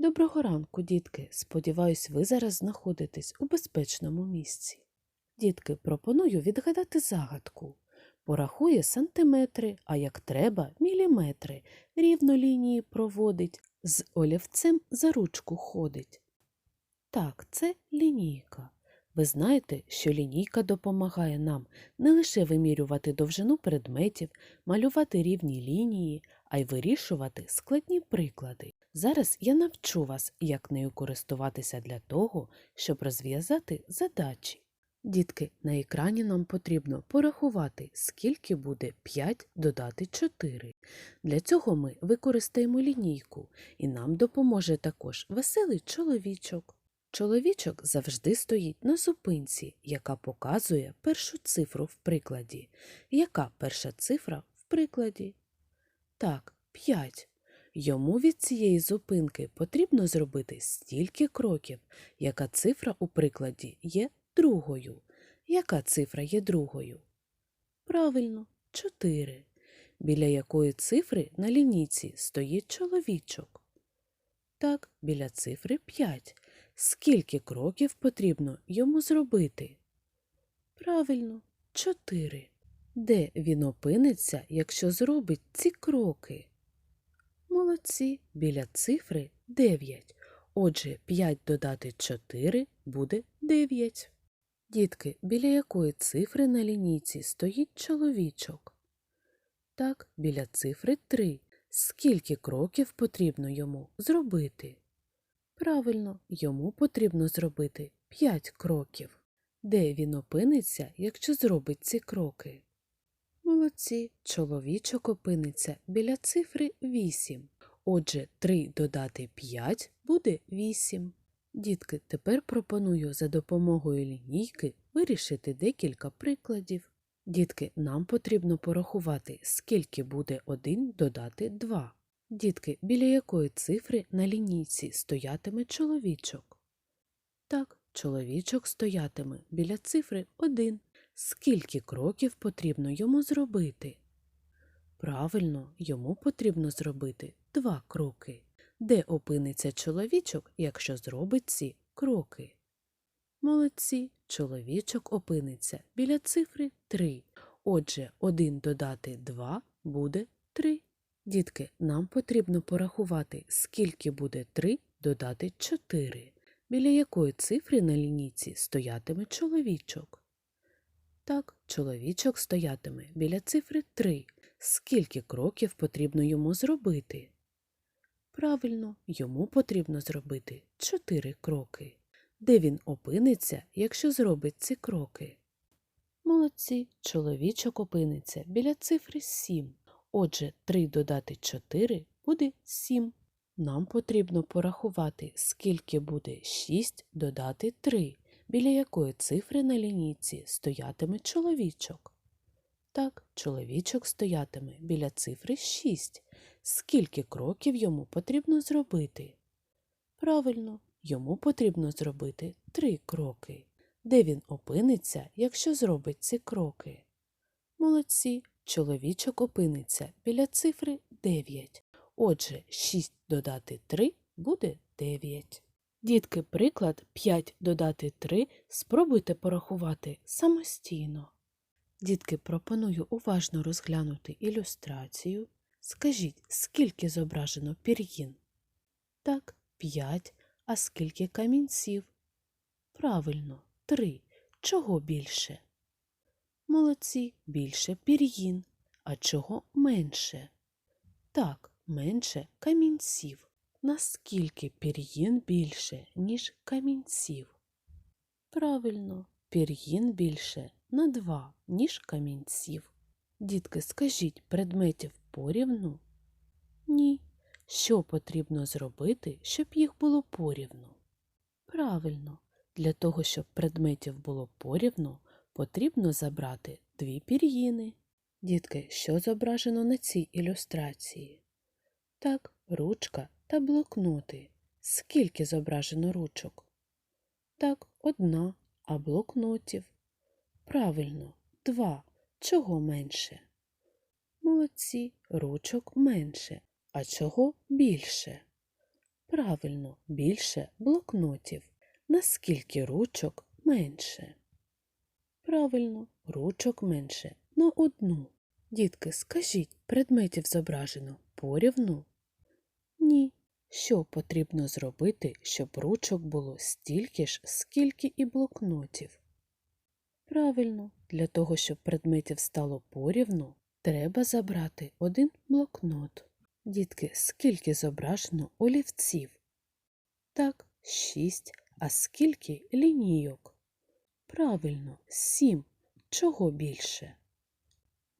Доброго ранку, дітки. Сподіваюсь, ви зараз знаходитесь у безпечному місці. Дітки, пропоную відгадати загадку. Порахує сантиметри, а як треба міліметри. Рівно лінії проводить, з олівцем за ручку ходить. Так, це лінійка. Ви знаєте, що лінійка допомагає нам не лише вимірювати довжину предметів, малювати рівні лінії, а й вирішувати складні приклади. Зараз я навчу вас, як нею користуватися для того, щоб розв'язати задачі. Дітки, на екрані нам потрібно порахувати, скільки буде 5 додати 4. Для цього ми використаємо лінійку, і нам допоможе також веселий чоловічок. Чоловічок завжди стоїть на зупинці, яка показує першу цифру в прикладі. Яка перша цифра в прикладі? Так, 5. Йому від цієї зупинки потрібно зробити стільки кроків, яка цифра у прикладі є другою. Яка цифра є другою? Правильно, 4. Біля якої цифри на лінійці стоїть чоловічок? Так, біля цифри 5. Скільки кроків потрібно йому зробити? Правильно, 4. Де він опиниться, якщо зробить ці кроки? Молодці, біля цифри 9. Отже, 5 додати 4 буде 9. Дітки, біля якої цифри на лінійці стоїть чоловічок? Так, біля цифри 3. Скільки кроків потрібно йому зробити? Правильно, йому потрібно зробити 5 кроків. Де він опиниться, якщо зробить ці кроки? Молодці, чоловічок опиниться біля цифри 8. Отже, 3 додати 5 буде 8. Дітки, тепер пропоную за допомогою лінійки вирішити декілька прикладів. Дітки, нам потрібно порахувати, скільки буде 1 додати 2. Дітки, біля якої цифри на лінійці стоятиме чоловічок? Так, чоловічок стоятиме біля цифри 1. Скільки кроків потрібно йому зробити? Правильно, йому потрібно зробити два кроки. Де опиниться чоловічок, якщо зробить ці кроки? Молодці, чоловічок опиниться біля цифри 3. Отже, 1 додати 2 буде 3. Дітки, нам потрібно порахувати, скільки буде 3 додати 4. Біля якої цифри на лінійці стоятиме чоловічок? Так, чоловічок стоятиме біля цифри 3. Скільки кроків потрібно йому зробити? Правильно, йому потрібно зробити 4 кроки. Де він опиниться, якщо зробить ці кроки? Молодці, чоловічок опиниться біля цифри 7. Отже, 3 додати 4 буде 7. Нам потрібно порахувати, скільки буде 6 додати 3, біля якої цифри на лінійці стоятиме чоловічок. Так, чоловічок стоятиме біля цифри 6. Скільки кроків йому потрібно зробити? Правильно, йому потрібно зробити 3 кроки. Де він опиниться, якщо зробить ці кроки? Молодці, чоловічок опиниться біля цифри 9. Отже, 6 додати 3 буде 9. Дітки, приклад 5 додати 3 спробуйте порахувати самостійно. Дітки, пропоную уважно розглянути ілюстрацію. Скажіть, скільки зображено пір'їн? Так, 5. А скільки камінців? Правильно, 3. Чого більше? Молодці, більше пір'їн. А чого менше? Так, менше камінців. Наскільки пір'їн більше, ніж камінців? Правильно, пір'їн більше на 2, ніж камінців. Дітки, скажіть, предметів порівну? Ні. Що потрібно зробити, щоб їх було порівну? Правильно, для того, щоб предметів було порівну, потрібно забрати дві пір'їни. Дітки, що зображено на цій ілюстрації? Так, ручка та блокноти. Скільки зображено ручок? Так, одна, а блокнотів. Правильно, два. Чого менше? Молодці, ручок менше. А чого більше? Правильно, більше блокнотів. Наскільки ручок менше? Правильно, ручок менше на одну. Дітки, скажіть, предметів зображено порівну? Ні. Що потрібно зробити, щоб ручок було стільки ж, скільки і блокнотів? Правильно, для того, щоб предметів стало порівну, треба забрати один блокнот. Дітки, скільки зображено олівців? Так, шість. А скільки лінійок? Правильно, сім. Чого більше?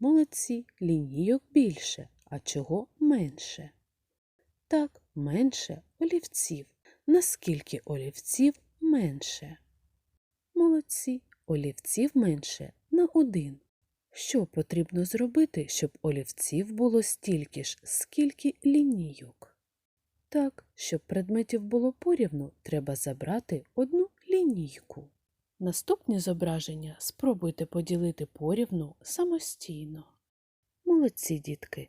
Молодці, лінійок більше, а чого менше? Так, менше олівців. Наскільки олівців менше? Молодці, олівців менше на один. Що потрібно зробити, щоб олівців було стільки ж, скільки лінійок? Так, щоб предметів було порівну, треба забрати одну лінійку. Наступні зображення спробуйте поділити порівну самостійно. Молодці, дітки,